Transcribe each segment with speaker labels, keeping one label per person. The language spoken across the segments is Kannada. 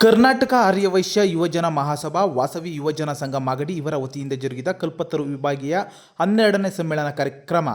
Speaker 1: ಕರ್ನಾಟಕ ಆರ್ಯವೈಶ್ಯ ಯುವಜನ ಮಹಾಸಭಾ, ವಾಸವಿ ಯುವಜನ ಸಂಘ ಮಾಗಡಿ ಇವರ ವತಿಯಿಂದ ಜರುಗಿದ ಕಲ್ಪತರು ವಿಭಾಗೀಯ ಹನ್ನೆರಡನೇ ಸಮ್ಮೇಳನ ಕಾರ್ಯಕ್ರಮ.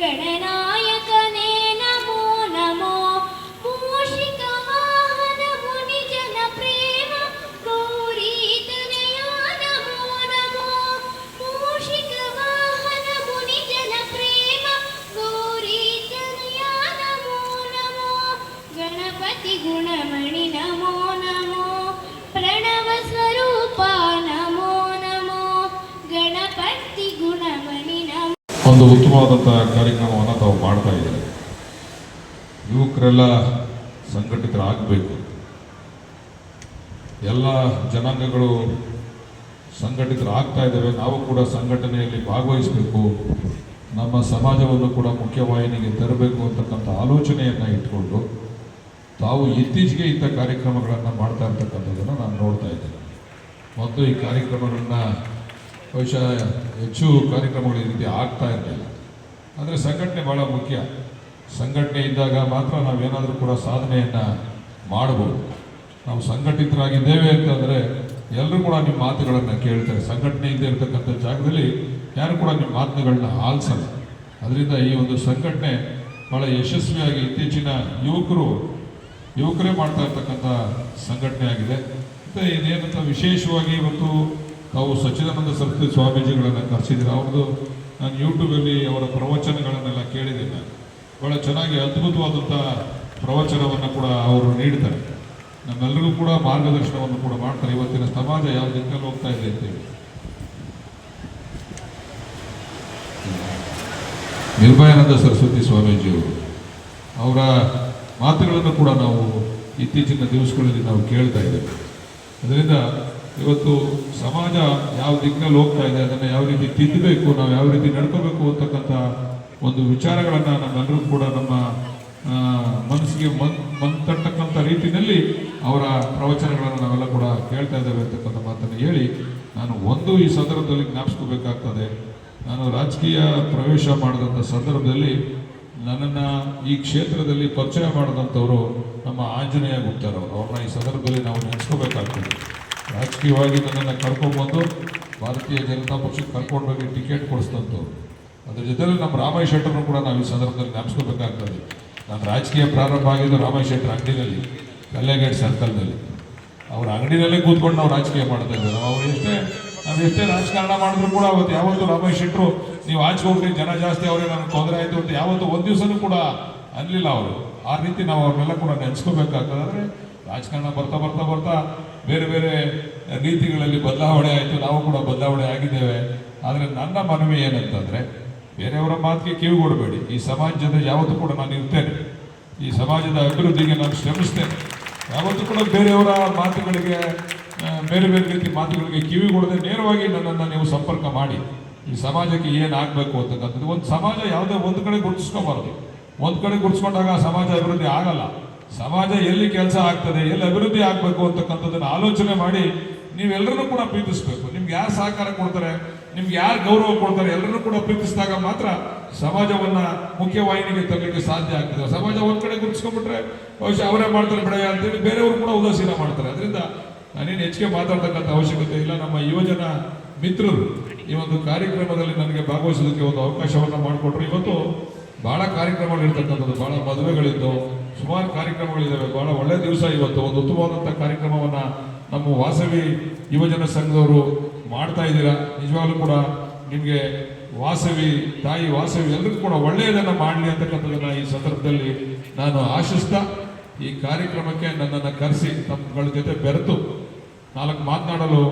Speaker 2: ಗಣ
Speaker 3: ಒಂದು ಉತ್ತಮವಾದಂಥ ಕಾರ್ಯಕ್ರಮವನ್ನು ತಾವು ಮಾಡ್ತಾ ಇದ್ದಾರೆ ಯುವಕರೆಲ್ಲ ಸಂಘಟಿತರಾಗಬೇಕು. ಎಲ್ಲ ಜನಾಂಗಗಳು ಸಂಘಟಿತರಾಗ್ತಾ ಇದ್ದಾವೆ ನಾವು ಕೂಡ ಸಂಘಟನೆಯಲ್ಲಿ ಭಾಗವಹಿಸಬೇಕು. ನಮ್ಮ ಸಮಾಜವನ್ನು ಕೂಡ ಮುಖ್ಯವಾಹಿನಿಗೆ ತರಬೇಕು ಅಂತಕ್ಕಂಥ ಆಲೋಚನೆಯನ್ನು ಇಟ್ಕೊಂಡು ತಾವು ಇತ್ತೀಚೆಗೆ ಇಂಥ ಕಾರ್ಯಕ್ರಮಗಳನ್ನು ಮಾಡ್ತಾ ಇರ್ತಕ್ಕಂಥದ್ದನ್ನು ನಾನು ನೋಡ್ತಾ ಇದ್ದೇನೆ. ಮತ್ತು ಈ ಕಾರ್ಯಕ್ರಮಗಳನ್ನು ಬಹುಶಃ ಹೆಚ್ಚು ಕಾರ್ಯಕ್ರಮಗಳು ಈ ರೀತಿ ಆಗ್ತಾ ಇರಲಿಲ್ಲ. ಅಂದರೆ ಸಂಘಟನೆ ಭಾಳ ಮುಖ್ಯ. ಸಂಘಟನೆ ಇದ್ದಾಗ ಮಾತ್ರ ನಾವೇನಾದರೂ ಕೂಡ ಸಾಧನೆಯನ್ನು ಮಾಡಬಹುದು ನಾವು ಸಂಘಟಿತರಾಗಿದ್ದೇವೆ ಅಂತಂದರೆ ಎಲ್ಲರೂ ಕೂಡ ನಿಮ್ಮ ಮಾತುಗಳನ್ನು ಕೇಳ್ತಾರೆ. ಸಂಘಟನೆ ಇದ್ದೇ ಇರತಕ್ಕಂಥ ಜಾಗದಲ್ಲಿ ಯಾರು ಕೂಡ ನಿಮ್ಮ ಮಾತುಗಳನ್ನ ಆಲಿಸಲ್ಲ. ಅದರಿಂದ ಈ ಒಂದು ಸಂಘಟನೆ ಭಾಳ ಯಶಸ್ವಿಯಾಗಿ ಇತ್ತೀಚಿನ ಯುವಕರು, ಯುವಕರೇ ಮಾಡ್ತಾ ಇರ್ತಕ್ಕಂಥ ಸಂಘಟನೆ ಆಗಿದೆ. ಮತ್ತು ಇದೇನಂತ ವಿಶೇಷವಾಗಿ ಇವತ್ತು ತಾವು ಸಚ್ಚಿದಾನಂದ ಸರಸ್ವತಿ ಸ್ವಾಮೀಜಿಗಳನ್ನು ಕರೆಸಿದ್ದೀರಾ? ಅವ್ರದ್ದು ನಾನು ಯೂಟ್ಯೂಬಲ್ಲಿ ಅವರ ಪ್ರವಚನಗಳನ್ನೆಲ್ಲ ಕೇಳಿದ್ದೇನೆ. ಬಹಳ ಚೆನ್ನಾಗಿ ಅದ್ಭುತವಾದಂಥ ಪ್ರವಚನವನ್ನು ಕೂಡ ಅವರು ನೀಡ್ತಾರೆ. ನಮ್ಮೆಲ್ಲರಿಗೂ ಕೂಡ ಮಾರ್ಗದರ್ಶನವನ್ನು ಕೂಡ ಮಾಡ್ತಾರೆ. ಇವತ್ತಿನ ಸಮಾಜ ಯಾವ ದಿಕ್ಕಲ್ಲಿ ಹೋಗ್ತಾ ಇದೆ ಅಂತೇಳಿ ನಿರ್ಭಯಾನಂದ ಸರಸ್ವತಿ ಸ್ವಾಮೀಜಿಯವರು, ಅವರ ಮಾತುಗಳನ್ನು ಕೂಡ ನಾವು ಇತ್ತೀಚಿನ ದಿವಸಗಳಲ್ಲಿ ನಾವು ಕೇಳ್ತಾ ಇದ್ದೇವೆ. ಅದರಿಂದ ಇವತ್ತು ಸಮಾಜ ಯಾವ ದಿಕ್ಕಿನಲ್ಲಿ ಹೋಗ್ತಾ ಇದೆ, ಅದನ್ನು ಯಾವ ರೀತಿ ತಿದ್ದಬೇಕು, ನಾವು ಯಾವ ರೀತಿ ನಡ್ಕೋಬೇಕು ಅಂತಕ್ಕಂಥ ಒಂದು ವಿಚಾರಗಳನ್ನು ನಮ್ಮೆಲ್ಲರೂ ಕೂಡ ನಮ್ಮ ಮನಸ್ಸಿಗೆ ಮನ್ ಮನ್ ರೀತಿಯಲ್ಲಿ ಅವರ ಪ್ರವಚನಗಳನ್ನು ನಾವೆಲ್ಲ ಕೂಡ ಕೇಳ್ತಾ ಇದ್ದೇವೆ ಅಂತಕ್ಕಂಥ ಮಾತನ್ನು ಹೇಳಿ ನಾನು ಒಂದು ಈ ಸಂದರ್ಭದಲ್ಲಿ ಜ್ಞಾಪಿಸ್ಕೋಬೇಕಾಗ್ತದೆ. ನಾನು ರಾಜಕೀಯ ಪ್ರವೇಶ ಮಾಡಿದಂಥ ಸಂದರ್ಭದಲ್ಲಿ ನನ್ನನ್ನು ಈ ಕ್ಷೇತ್ರದಲ್ಲಿ ಪರಿಚಯ ಮಾಡಿದಂಥವರು ನಮ್ಮ ಆಂಜನೇಯ ಗುಪ್ತರವರು. ಅವ್ರನ್ನ ಈ ಸಂದರ್ಭದಲ್ಲಿ ನಾವು ನೆನೆಸ್ಕೋಬೇಕಾಗ್ತದೆ. ರಾಜಕೀಯವಾಗಿ ನನ್ನನ್ನು ಕರ್ಕೊಂಡ್ಬಂದು ಭಾರತೀಯ ಜನತಾ ಪಕ್ಷಕ್ಕೆ ಕರ್ಕೊಂಡು ಕರ್ಕೊಂಡೋಗಿ ಟಿಕೆಟ್ ಕೊಡಿಸ್ತಂತು ಅದ್ರ ಜೊತೆಲಿ ನಮ್ಮ ರಾಮಯ್ಯ ಶೆಟ್ಟರ್ನು ಕೂಡ ನಾವು ಈ ಸಂದರ್ಭದಲ್ಲಿ ನೆನೆಸ್ಕೋಬೇಕಾಗ್ತದೆ. ನಾನು ರಾಜಕೀಯ ಪ್ರಾರಂಭ ಆಗಿದ್ದು ರಾಮಯ್ಯ ಶೆಟ್ಟರ್ ಅಂಗಡಿನಲ್ಲಿ ಕಲ್ಲೇಗೇಟ್ ಸರ್ಕಲ್ನಲ್ಲಿ ಅವ್ರ ಅಂಗಡಿನಲ್ಲೇ ಕೂತ್ಕೊಂಡು ನಾವು ರಾಜಕೀಯ ಮಾಡ್ತಾ ಇದ್ದೇವೆ. ನಾವು ಎಷ್ಟೇ ನಾವು ಎಷ್ಟೇ ರಾಜಕಾರಣ ಮಾಡಿದ್ರು ಕೂಡ ಅವತ್ತು ಯಾವತ್ತು ರಾಮಯ್ಯ ಶೆಟ್ಟರು, ನೀವು ಆಚೆ ಜನ ಜಾಸ್ತಿ ಅವರೇ, ನನಗೆ ತೊಂದರೆ ಆಯಿತು ಅಂತ ಯಾವತ್ತು ಒಂದು ದಿವಸನೂ ಕೂಡ ಅನ್ನಲಿಲ್ಲ ಅವರು. ಆ ರೀತಿ ನಾವು ಅವ್ರನ್ನೆಲ್ಲ ಕೂಡ ನೆನೆಸ್ಕೋಬೇಕಾಗ್ತದೆ. ರಾಜಕಾರಣ ಬರ್ತಾ ಬರ್ತಾ ಬರ್ತಾ ಬೇರೆ ಬೇರೆ ನೀತಿಗಳಲ್ಲಿ ಬದಲಾವಣೆ ಆಯಿತು. ನಾವು ಕೂಡ ಬದಲಾವಣೆ ಆಗಿದ್ದೇವೆ. ಆದರೆ ನನ್ನ ಮನವಿ ಏನಂತಂದರೆ, ಬೇರೆಯವರ ಮಾತಿಗೆ ಕಿವಿಗೊಡಬೇಡಿ ಈ ಸಮಾಜದ ಯಾವತ್ತೂ ಕೂಡ ನಾನು ಇರ್ತೇನೆ. ಈ ಸಮಾಜದ ಅಭಿವೃದ್ಧಿಗೆ ನಾನು ಶ್ರಮಿಸ್ತೇನೆ. ಯಾವತ್ತೂ ಕೂಡ ಬೇರೆಯವರ ಮಾತುಗಳಿಗೆ ಬೇರೆ ಬೇರೆ ರೀತಿ ಮಾತುಗಳಿಗೆ ಕಿವಿ ಕೊಡದೆ ನೇರವಾಗಿ ನನ್ನನ್ನು ನೀವು ಸಂಪರ್ಕ ಮಾಡಿ. ಈ ಸಮಾಜಕ್ಕೆ ಏನಾಗಬೇಕು ಅಂತಕ್ಕಂಥದ್ದು. ಒಂದು ಸಮಾಜ ಯಾವುದೇ ಒಂದು ಕಡೆ ಗುರುತಿಸ್ಕೋಬಾರ್ದು. ಒಂದು ಕಡೆ ಗುರುತಿಸ್ಕೊಂಡಾಗ ಸಮಾಜ ಅಭಿವೃದ್ಧಿ ಆಗಲ್ಲ. ಸಮಾಜ ಎಲ್ಲಿ ಕೆಲಸ ಆಗ್ತದೆ, ಎಲ್ಲಿ ಅಭಿವೃದ್ಧಿ ಆಗಬೇಕು ಅಂತಕ್ಕಂಥದ್ದನ್ನು ಆಲೋಚನೆ ಮಾಡಿ ನೀವೆಲ್ಲರನ್ನೂ ಕೂಡ ಪ್ರೀತಿಸ್ಬೇಕು. ನಿಮ್ಗೆ ಯಾರು ಸಹಕಾರ ಕೊಡ್ತಾರೆ, ನಿಮ್ಗೆ ಯಾರು ಗೌರವ ಕೊಡ್ತಾರೆ ಎಲ್ಲರನ್ನೂ ಕೂಡ ಪ್ರೀತಿಸಿದಾಗ ಮಾತ್ರ ಸಮಾಜವನ್ನ ಮುಖ್ಯವಾಹಿನಿಗೆ ತರಲಿಕ್ಕೆ ಸಾಧ್ಯ ಆಗ್ತದೆ. ಸಮಾಜ ಒಂದ್ ಕಡೆ ಗುರುತಿಸ್ಕೊಂಡ್ಬಿಟ್ರೆ ಬಹುಶಃ ಅವರೇ ಮಾಡ್ತಾರೆ ಬಿಡ ಅಂತೇಳಿ ಬೇರೆಯವರು ಕೂಡ ಉದಾಸೀನ ಮಾಡ್ತಾರೆ. ಅದರಿಂದ ನಾನೇನು ಹೆಚ್ಚಿಗೆ ಮಾತಾಡ್ತಕ್ಕಂಥ ಅವಶ್ಯಕತೆ ಇಲ್ಲ. ನಮ್ಮ ಯುವಜನ ಮಿತ್ರರು ಈ ಒಂದು ಕಾರ್ಯಕ್ರಮದಲ್ಲಿ ನನಗೆ ಭಾಗವಹಿಸೋದಕ್ಕೆ ಒಂದು ಅವಕಾಶವನ್ನು ಮಾಡಿಕೊಟ್ರು. ಇವತ್ತು ಬಹಳ ಕಾರ್ಯಕ್ರಮಗಳು ಇರ್ತಕ್ಕಂಥದ್ದು ಬಹಳ ಮದುವೆಗಳಿದ್ದು ಸುಮಾರು ಕಾರ್ಯಕ್ರಮಗಳಿದ್ದಾವೆ ಬಹಳ ಒಳ್ಳೆ ದಿವಸ ಇವತ್ತು. ಒಂದು ಉತ್ತಮವಾದಂಥ ಕಾರ್ಯಕ್ರಮವನ್ನ ನಮ್ಮ ವಾಸವಿ ಯುವಜನ ಸಂಘದವರು ಮಾಡ್ತಾ ಇದ್ದೀರಾ. ನಿಜವಾಗ್ಲೂ ಕೂಡ ನಿಮಗೆ ವಾಸವಿ, ತಾಯಿ ವಾಸವಿ ಎಲ್ಲರಿಗೂ ಕೂಡ ಒಳ್ಳೆಯದನ್ನು ಮಾಡಲಿ ಅಂತಕ್ಕಂಥದ್ದನ್ನ ಈ ಸಂದರ್ಭದಲ್ಲಿ ನಾನು ಆಶಿಸ್ತಾ, ಈ ಕಾರ್ಯಕ್ರಮಕ್ಕೆ ನನ್ನನ್ನು ಕರೆಸಿ ತಮ್ಮಗಳ ಜೊತೆ ಬೆರೆತು, ನಾಲ್ಕು ಮಾತನಾಡಲು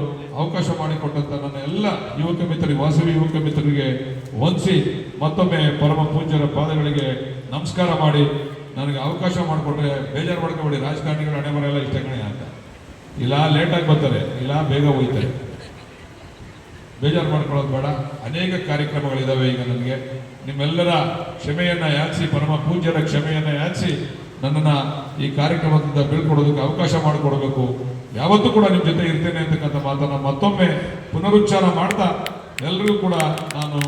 Speaker 3: ಅವಕಾಶ ಮಾಡಿಕೊಟ್ಟಂತ ನನ್ನ ಎಲ್ಲ ಯುವಕ ಮಿತ್ರರಿಗೆ ವಾಸವಿ ಯುವಕ ಮಿತ್ರರಿಗೆ ವಂದಿಸಿ ಮತ್ತೊಮ್ಮೆ ಪರಮ ಪೂಜ್ಯರ ಪಾದಗಳಿಗೆ ನಮಸ್ಕಾರ ಮಾಡಿ ನನಗೆ ಅವಕಾಶ ಮಾಡಿಕೊಟ್ರೆ ಬೇಜಾರು ಮಾಡ್ಕೊಬೇಡಿ. ರಾಜಕಾರಣಿಗಳು ಹಣೆ ಬರೆಲ್ಲ ಇಷ್ಟ ಕಣೆ ಅಂತ. ಇಲ್ಲ ಲೇಟಾಗಿ ಬರ್ತಾರೆ. ಇಲ್ಲ ಬೇಗ ಹೋಗ್ತಾರೆ. ಬೇಜಾರು ಮಾಡ್ಕೊಳ್ಳೋದು ಬೇಡ. ಅನೇಕ ಕಾರ್ಯಕ್ರಮಗಳಿದ್ದಾವೆ ಈಗ ನನಗೆ. ನಿಮ್ಮೆಲ್ಲರ ಕ್ಷಮೆಯನ್ನ ಯಾಚಿಸಿ ಪರಮ ಪೂಜ್ಯರ ಕ್ಷಮೆಯನ್ನ ಯಾಚಿಸಿ ನನ್ನನ್ನು ಈ ಕಾರ್ಯಕ್ರಮದಿಂದ ಬೀಳ್ಕೊಡೋದಕ್ಕೆ ಅವಕಾಶ ಮಾಡಿಕೊಡ್ಬೇಕು. ಯಾವತ್ತೂ ಕೂಡ ನಿಮ್ಮ ಜೊತೆ ಇರ್ತೇನೆ ಅಂತಕ್ಕಂಥ ಮಾತನ್ನು ಮತ್ತೊಮ್ಮೆ ಪುನರುಚ್ಚಾರ ಮಾಡ್ತಾ ಎಲ್ರಿಗೂ ಕೂಡ ನಾನು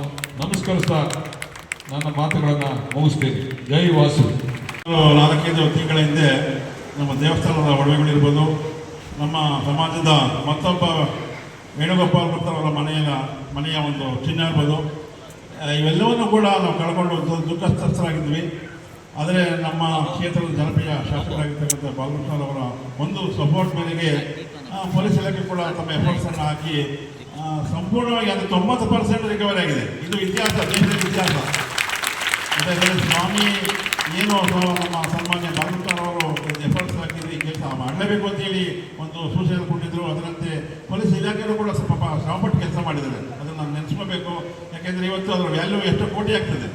Speaker 3: ನಮಸ್ಕರಿಸ್ತಾ ನನ್ನ ಮಾತುಗಳನ್ನು ಮುಗಿಸ್ತೀನಿ. ಜೈ ವಾಸು.
Speaker 4: ನಾಲ್ಕೈದು ತಿಂಗಳ ಹಿಂದೆ ನಮ್ಮ ದೇವಸ್ಥಾನದ ಒಡವೆಗಳಿರ್ಬೋದು, ನಮ್ಮ ಸಮಾಜದ ಮತ್ತೊಬ್ಬ ವೇಣುಗೋಪಾಲ್ ಭಕ್ತರವರ ಮನೆಯ ಮನೆಯ ಒಂದು ಚಿಹ್ನೆ ಇರ್ಬೋದು. ಇವೆಲ್ಲವನ್ನೂ ಕೂಡ ನಾವು ಕಳ್ಕೊಂಡು ದುಃಖಸ್ಥರಾಗಿದ್ವಿ ಆದರೆ ನಮ್ಮ ಕ್ಷೇತ್ರದ ಜನಪ್ರಿಯ ಶಾಸಕರಾಗಿರ್ತಕ್ಕಂಥ ಬಾಲಕೃಷ್ಣರವರ ಒಂದು ಸಪೋರ್ಟ್ ಮೇರೆಗೆ ಪೊಲೀಸ್ ಇಲಾಖೆ ಕೂಡ ತಮ್ಮ ಎಫರ್ಟ್ಸನ್ನು ಹಾಕಿ ಸಂಪೂರ್ಣವಾಗಿ ಅದು ತೊಂಬತ್ತು ಪರ್ಸೆಂಟ್ ರಿಕವರಿ ಆಗಿದೆ. ಇದು ಇತಿಹಾಸ, ದೇಶದ ಇತಿಹಾಸ. ಮತ್ತೆ ಸ್ವಾಮಿ ಏನು ನಮ್ಮ ಸನ್ಮಾನ್ಯ ಅವರು ಎಫರ್ಟ್ಸ್ ಹಾಕಿದ್ರು ಈ ಕೆಲಸ ಮಾಡಲೇಬೇಕು ಅಂತೇಳಿ ಒಂದು ಸೂಚನೆ ಕೊಟ್ಟಿದ್ರು. ಅದರಂತೆ ಪೊಲೀಸ್ ಇಲಾಖೆಯೂ ಕೂಡ ಸ್ವಲ್ಪ ಶ್ರಮಪಟ್ಟು ಕೆಲಸ ಮಾಡಿದ್ದಾರೆ. ಅದನ್ನು ನಾನು ನೆನೆಸ್ಕೋಬೇಕು. ಯಾಕೆಂದರೆ ಇವತ್ತು ಅದರ ವ್ಯಾಲ್ಯೂ ಎಷ್ಟು ಕೋಟಿ ಆಗ್ತದೆ.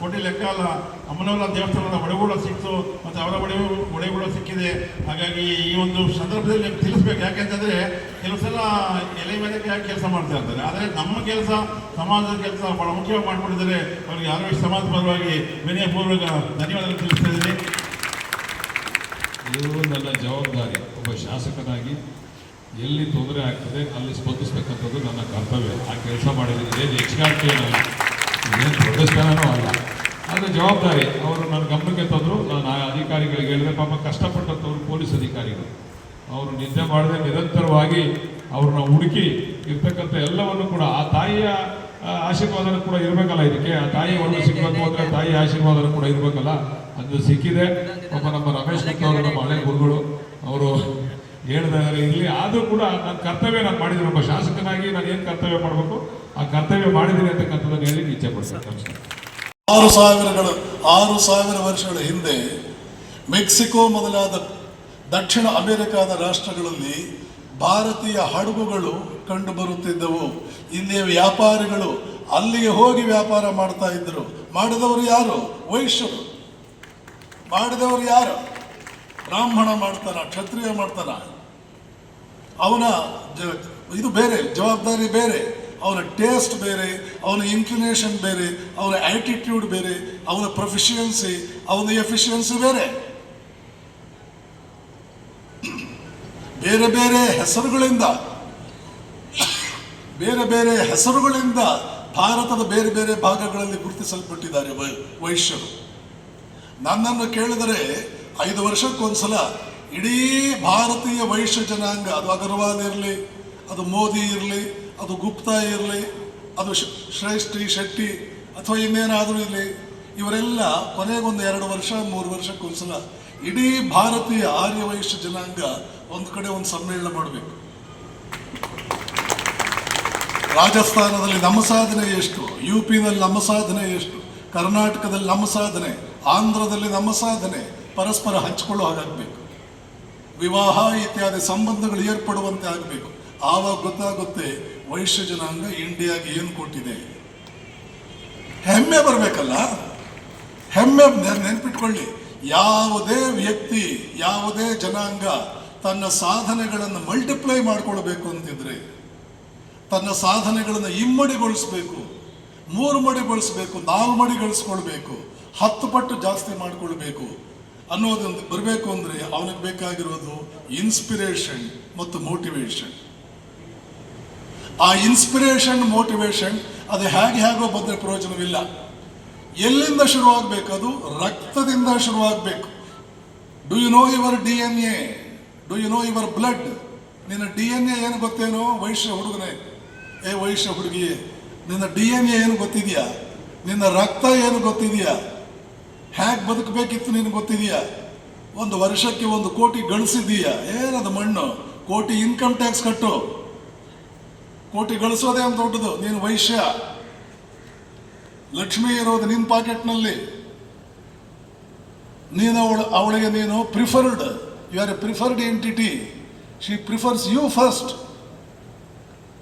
Speaker 4: ಕೋಟಿ ಲೆಕ್ಕ ಅಲ್ಲ. ಅಮ್ಮನವರ ದೇವಸ್ಥಾನದ ಒಡೆಗೂಡ ಸಿಕ್ತು. ಮತ್ತು ಅವರ ಒಡೆ ಒಡೆಗೂಡ ಸಿಕ್ಕಿದೆ. ಹಾಗಾಗಿ ಈ ಒಂದು ಸಂದರ್ಭದಲ್ಲಿ ತಿಳಿಸ್ಬೇಕು. ಯಾಕೆಂತಂದರೆ ಕೆಲವು ಸಲ ಎಲೆ ಮೇಲೆ ಕೆಲಸ ಮಾಡ್ತಾ ಇರ್ತಾರೆ? ಆದರೆ ನಮ್ಮ ಕೆಲಸ, ಸಮಾಜದ ಕೆಲಸ ಬಹಳ ಮುಖ್ಯವಾಗಿ ಮಾಡಿಬಿಟ್ಟಿದ್ದಾರೆ ಅವರಿಗೆ ಆರೋಗ್ಯ, ಸಮಾಜ ಪರವಾಗಿ ವಿನಯಪೂರ್ವಕ ಧನ್ಯವಾದ ತಿಳಿಸ್ತಾ ಇದ್ದೀನಿ.
Speaker 3: ಇದು ನನ್ನ ಜವಾಬ್ದಾರಿ. ಒಬ್ಬ ಶಾಸಕನಾಗಿ ಎಲ್ಲಿ ತೊಂದರೆ ಆಗ್ತದೆ, ಅಲ್ಲಿ ಸ್ಪಂದಿಸ್ತಕ್ಕಂಥದ್ದು ನನ್ನ ಕರ್ತವ್ಯ. ಆ ಕೆಲಸ ಮಾಡಿದ್ರೆ ಏನು ಇದೇನು ಪ್ರದರ್ಶನನೂ ಅಲ್ಲ ಆದರೆ ಜವಾಬ್ದಾರಿ. ಅವರು ನನ್ನ ಗಮನಕ್ಕೆ ತಂದರು. ನಾನು ಅಧಿಕಾರಿಗಳಿಗೆ ಹೇಳಿದೆ, ಪಾಪ ಕಷ್ಟಪಟ್ಟಂಥವ್ರು ಪೊಲೀಸ್ ಅಧಿಕಾರಿಗಳು. ಅವರು ನಿದ್ದೆ ಮಾಡದೆ ನಿರಂತರವಾಗಿ ಅವ್ರನ್ನ ಹುಡುಕಿ ಇರ್ತಕ್ಕಂಥ ಎಲ್ಲವನ್ನು ಕೂಡ, ಆ ತಾಯಿಯ ಆಶೀರ್ವಾದ ಆಶೀರ್ವಾದನೂ ಕೂಡ ಇರಬೇಕಲ್ಲ ಇದಕ್ಕೆ. ಆ ತಾಯಿ ಒಂದು ಸಿಕ್ಕಬೇಕು ಅಂದರೆ ತಾಯಿ ಆಶೀರ್ವಾದನೂ ಕೂಡ ಇರಬೇಕಲ್ಲ. ಅದು ಸಿಕ್ಕಿದೆ. ಪಾಪ ನಮ್ಮ ರಮೇಶ್ ಅವರು ನಮ್ಮ ಹಳೆ ಗುರುಗಳು. ಅವರು ಹೇಳಿದಾರೆ ಇರಲಿ. ಆದರೂ ಕೂಡ ನನ್ನ ಕರ್ತವ್ಯ ನಾನು ಮಾಡಿದ್ದೀನಿ. ಒಬ್ಬ ಶಾಸಕನಾಗಿ ನಾನು ಏನು ಕರ್ತವ್ಯ ಮಾಡಬೇಕು? ಆ ಕರ್ತವ್ಯ ಮಾಡಿದ್ದೀನಿ ಅಂತಕ್ಕಂಥದ್ದನ್ನು ಹೇಳಿ ಇಚ್ಛೆ ನಮಸ್ಕಾರ.
Speaker 5: ಆರು ಸಾವಿರಗಳು, ಆರು ಸಾವಿರ ವರ್ಷಗಳ ಹಿಂದೆ ಮೆಕ್ಸಿಕೋ ಮೊದಲಾದ ದಕ್ಷಿಣ ಅಮೆರಿಕಾದ ರಾಷ್ಟ್ರಗಳಲ್ಲಿ ಭಾರತೀಯ ಹಡಗುಗಳು ಕಂಡು ಬರುತ್ತಿದ್ದವು. ಇಲ್ಲಿಯ ವ್ಯಾಪಾರಿಗಳು ಅಲ್ಲಿಗೆ ಹೋಗಿ ವ್ಯಾಪಾರ ಮಾಡ್ತಾ ಇದ್ದರು. ಮಾಡಿದವರು ಯಾರು? ವೈಶ್ಯರು. ಮಾಡಿದವರು ಯಾರು? ಬ್ರಾಹ್ಮಣ ಮಾಡ್ತಾನ, ಕ್ಷತ್ರಿಯ ಮಾಡ್ತಾನ? ಅವನ ಇದು ಬೇರೆ, ಜವಾಬ್ದಾರಿ ಬೇರೆ, ಅವನ ಟೇಸ್ಟ್ ಬೇರೆ, ಅವನ ಇನ್ಕ್ಲಿನೇಷನ್ ಬೇರೆ, ಅವನ ಆ್ಯಟಿಟ್ಯೂಡ್ ಬೇರೆ, ಅವನ ಪ್ರೊಫಿಷಿಯನ್ಸಿ ಅವನ ಎಫಿಷಿಯನ್ಸಿ ಬೇರೆ. ಬೇರೆ ಬೇರೆ ಹೆಸರುಗಳಿಂದ, ಬೇರೆ ಬೇರೆ ಹೆಸರುಗಳಿಂದ ಭಾರತದ ಬೇರೆ ಬೇರೆ ಭಾಗಗಳಲ್ಲಿ ಗುರುತಿಸಲ್ಪಟ್ಟಿದ್ದಾರೆ ವೈ- ವೈಶ್ಯರು. ನನ್ನನ್ನು ಕೇಳಿದರೆ ಐದು ವರ್ಷಕ್ಕೊಂದ್ಸಲ ಇಡೀ ಭಾರತೀಯ ವೈಶ್ಯ ಜನಾಂಗ, ಅದು ಅಗರ್ವಾಲ್ ಇರಲಿ, ಅದು ಮೋದಿ ಇರಲಿ, ಅದು ಗುಪ್ತಾ ಇರಲಿ, ಅದು ಶ್ರೇಷ್ಠಿ, ಶೆಟ್ಟಿ ಅಥವಾ ಇನ್ನೇನಾದರೂ ಇರಲಿ, ಇವರೆಲ್ಲ ಕೊನೆಗೊಂದು ಎರಡು ವರ್ಷ, ಮೂರು ವರ್ಷಕ್ಕೊಂದ್ಸಲ ಇಡೀ ಭಾರತೀಯ ಆರ್ಯ ವೈಶ್ಯ ಜನಾಂಗ ಒಂದು ಕಡೆ ಒಂದು ಸಮ್ಮೇಳನ ಮಾಡಬೇಕು. ರಾಜಸ್ಥಾನದಲ್ಲಿ ನಮ್ಮ ಸಾಧನೆ ಎಷ್ಟು? ಯು ಪಿನಲ್ಲಿ ನಮ್ಮ ಸಾಧನೆ ಎಷ್ಟು? ಕರ್ನಾಟಕದಲ್ಲಿ ನಮ್ಮ ಸಾಧನೆ, ಆಂಧ್ರದಲ್ಲಿ ನಮ್ಮ ಸಾಧನೆ, ಪರಸ್ಪರ ಹಂಚಿಕೊಳ್ಳೋ ಹಾಗಾಗಬೇಕು. ವಿವಾಹ ಇತ್ಯಾದಿ ಸಂಬಂಧಗಳು ಏರ್ಪಡುವಂತೆ ಆಗಬೇಕು. ಆವಾಗ ಗೊತ್ತಾಗುತ್ತೆ ವೈಶ್ಯ ಜನಾಂಗ ಇಂಡಿಯಾಗೆ ಏನು ಕೊಟ್ಟಿದೆ. ಹೆಮ್ಮೆ ಬರಬೇಕಲ್ಲ? ಹೆಮ್ಮೆ ನೆನಪಿಟ್ಕೊಳ್ಳಿ. ಯಾವುದೇ ವ್ಯಕ್ತಿ, ಯಾವುದೇ ಜನಾಂಗ ತನ್ನ ಸಾಧನೆಗಳನ್ನು ಮಲ್ಟಿಪ್ಲೈ ಮಾಡಿಕೊಳ್ಬೇಕು ಅಂತಿದ್ರೆ, ತನ್ನ ಸಾಧನೆಗಳನ್ನು ಇಮ್ಮಡಿಗೊಳಿಸ್ಬೇಕು, ಮೂರು ಮಡಿಗೊಳಿಸಬೇಕು ನಾಲ್ಕು ಮಡಿಗಳಿಸ್ಕೊಳ್ಬೇಕು ಹತ್ತು ಪಟ್ಟು ಜಾಸ್ತಿ ಮಾಡ್ಕೊಳ್ಬೇಕು ಅನ್ನೋದೊಂದು ಬರಬೇಕು ಅಂದರೆ ಅವನಿಗೆ ಬೇಕಾಗಿರೋದು ಇನ್ಸ್ಪಿರೇಷನ್ ಮತ್ತು ಮೋಟಿವೇಶನ್ ಆ ಇನ್ಸ್ಪಿರೇಷನ್ ಮೋಟಿವೇಶನ್ ಅದು ಹೇಗೆ ಹೇಗೋ ಬಂದರೆ ಪ್ರಯೋಜನವಿಲ್ಲ. ಎಲ್ಲಿಂದ ಶುರುವಾಗಬೇಕು ಅದು ರಕ್ತದಿಂದ ಶುರುವಾಗಬೇಕು do you know your D N A do you know your blood ನಿನ್ನ ಡಿ ಎನ್ ಎ ಏನು ಗೊತ್ತೇನೋ? ವೈಶ್ಯ ಹುಡುಗನೇ. ಏ ವೈಶ್ಯ ಹುಡುಗಿಯೇ, ನಿನ್ನ ಡಿ ಎನ್ ಎ ಏನು ಗೊತ್ತಿದೆಯಾ? ನಿನ್ನ ರಕ್ತ ಏನು ಗೊತ್ತಿದೆಯಾ? ಹೇಗೆ ಬದುಕಬೇಕಿತ್ತು ನಿನಗೆ ಗೊತ್ತಿದೆಯಾ? ಒಂದು ವರ್ಷಕ್ಕೆ ಒಂದು ಕೋಟಿ ಗಳಿಸಿದೀಯಾ ಏನದು ಮಣ್ಣು? ಕೋಟಿ ಇನ್ಕಮ್ ಟ್ಯಾಕ್ಸ್ ಕಟ್ಟು. ಕೋಟಿ ಗಳಿಸೋದೇ ಅಂತ ದೊಡ್ಡದು. ನೀನು ವೈಶ್ಯ. ಲಕ್ಷ್ಮಿ ಇರೋದು ನಿನ್ನ ಪಾಕೆಟ್ನಲ್ಲಿ. ನೀನು ಅವಳು, ಅವಳಿಗೆ ನೀನು preferred you are a preferred entity she prefers you first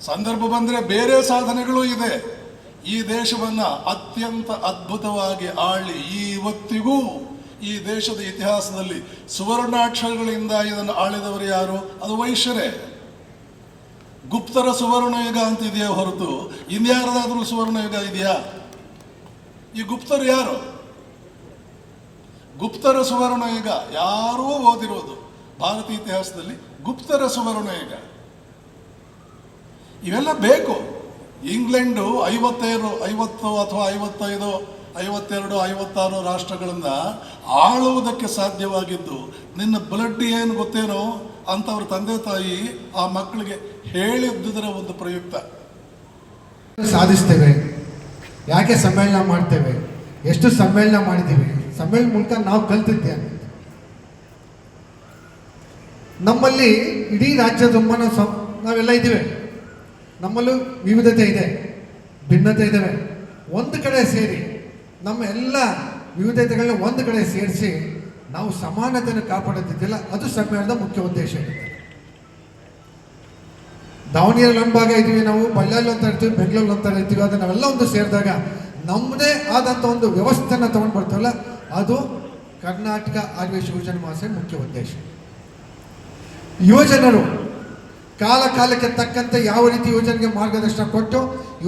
Speaker 5: ಸಂದರ್ಭ ಬಂದರೆ ಬೇರೆ ಸಾಧನೆಗಳು ಇದೆ. ಈ ದೇಶವನ್ನ ಅತ್ಯಂತ ಅದ್ಭುತವಾಗಿ ಆಳಿ ಈ ಇವತ್ತಿಗೂ ಈ ದೇಶದ ಇತಿಹಾಸದಲ್ಲಿ ಸುವರ್ಣಾಕ್ಷರಗಳಿಂದ ಇದನ್ನು ಆಳಿದವರು ಯಾರು? ಅದು ವೈಶ್ಯರೇ. ಗುಪ್ತರ ಸುವರ್ಣಯುಗ ಅಂತಿದೆಯಾ ಹೊರತು ಇನ್ಯಾರದಾದ್ರೂ ಸುವರ್ಣಯುಗ ಇದೆಯಾ? ಈ ಗುಪ್ತರು ಯಾರು? ಗುಪ್ತರ ಸುವರ್ಣಯುಗ, ಯಾರೂ ಓದಿರೋದು ಭಾರತೀಯ ಇತಿಹಾಸದಲ್ಲಿ ಗುಪ್ತರ ಸುವರ್ಣಯುಗ. ಇವೆಲ್ಲ ಬೇಕು. ಇಂಗ್ಲೆಂಡು ಐವತ್ತೈದು, ಐವತ್ತು ಅಥವಾ ಐವತ್ತೈದು, ಐವತ್ತೆರಡು, ಐವತ್ತಾರು ರಾಷ್ಟ್ರಗಳನ್ನ ಆಳುವುದಕ್ಕೆ ಸಾಧ್ಯವಾಗಿದ್ದು, ನಿನ್ನ ಬ್ಲಡ್ ಏನು ಗೊತ್ತೇನೋ ಅಂತವ್ರ ತಂದೆ ತಾಯಿ ಆ ಮಕ್ಕಳಿಗೆ ಹೇಳಿದ್ದುದರ ಒಂದು ಪ್ರಯುಕ್ತ.
Speaker 6: ಸಾಧಿಸ್ತೇವೆ. ಯಾಕೆ ಸಮ್ಮೇಳನ ಮಾಡ್ತೇವೆ? ಎಷ್ಟು ಸಮ್ಮೇಳನ ಮಾಡಿದ್ದೀವಿ? ಸಮ್ಮೇಳನ ಮೂಲಕ ನಾವು ಕಲ್ತಿದ್ದೇವೆ ನಮ್ಮಲ್ಲಿ ಇಡೀ ರಾಜ್ಯದ ತುಂಬ ನಾವೆಲ್ಲ ಇದ್ದೀವಿ. ನಮ್ಮಲ್ಲೂ ವಿವಿಧತೆ ಇದೆ, ಭಿನ್ನತೆ ಇದ್ದಾವೆ ಒಂದು ಕಡೆ ಸೇರಿ ನಮ್ಮ ಎಲ್ಲ ವಿವಿಧತೆಗಳನ್ನ ಒಂದು ಕಡೆ ಸೇರಿಸಿ ನಾವು ಸಮಾನತೆಯನ್ನು ಕಾಪಾಡುತ್ತಿದ್ದಿಲ್ಲ ಅದು ಸಮ್ಮೇಳನದ ಮುಖ್ಯ ಉದ್ದೇಶ ದಾವಣಗೆರೆಯಲ್ಲಿ ಒಂದು ಭಾಗ ಇದ್ದೀವಿ ನಾವು ಬಳ್ಳಾರಿ ಅಂತ ಇರ್ತೀವಿ ಬೆಂಗಳೂರು ಅಂತ ಇರ್ತೀವಿ ಅದು ಒಂದು ಸೇರಿದಾಗ ನಮ್ಮದೇ ಆದಂಥ ಒಂದು ವ್ಯವಸ್ಥೆನ ತಗೊಂಡು ಬರ್ತೀವಲ್ಲ ಅದು ಕರ್ನಾಟಕ ಆರ್ವೇಶ ಯೋಜನೆ ಮಹಾಸಭೆ ಮುಖ್ಯ ಉದ್ದೇಶ. ಯುವಜನರು ಕಾಲ ಕಾಲಕ್ಕೆ ತಕ್ಕಂತೆ ಯಾವ ರೀತಿ ಯೋಜನೆಗೆ ಮಾರ್ಗದರ್ಶನ ಕೊಟ್ಟು